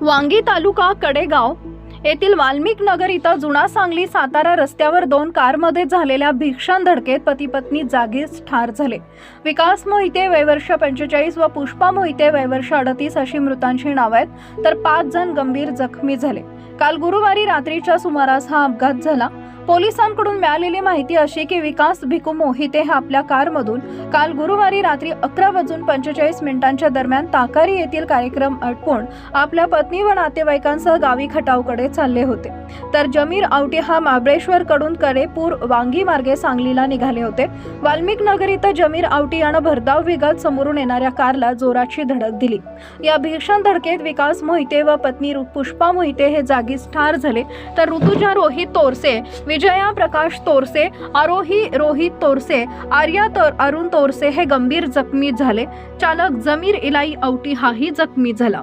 वांगी तालुका कडेगाव येथील वाल्मिक नगर इथं जुना सांगली सातारा रस्त्यावर दोन कारमध्ये झालेल्या भीषण धडकेत पती पत्नी जागीच ठार झाले. विकास मोहिते वयवर्ष पंचेचाळीस व पुष्पा मोहिते वयवर्ष अडतीस अशी मृतांची नाव आहेत तर पाच जण गंभीर जखमी झाले. काल गुरुवारी रात्रीच्या सुमारास हा अपघात झाला. पोलिसांकडून मिळालेली माहिती अशी की विकास भिकू मोहिते हे आपल्या कारमधून काल गुरुवारी रात्री अकरा वाजून पंचेचाळीस मिनिटांच्या दरम्यान ताकारी येथील कार्यक्रम अटकून आपल्या पत्नी व नातेवाईकांसह गावी खटावकडे चालले होते. तर जमीर आवटे हा महाबळेश्वर कडून कडेपूर वांगी मार्गे सांगलीला निघाले होते. वाल्मिक नगर इथं जमीर आवटी यानं भरधाव वेगात समोरून येणाऱ्या कारला जोराची धडक दिली. या भीषण धडकेत विकास मोहिते व पत्नी पुष्पा मोहिते हे जागीच ठार झाले. तर ऋतुजा रोहित तोरसे विजया प्रकाश तोरसे आरोही रोहित तोरसे आर्या तर अरुण तोरसे हे गंभीर जखमी झाले. चालक जमीर इलाई औटी हाही जखमी झाला.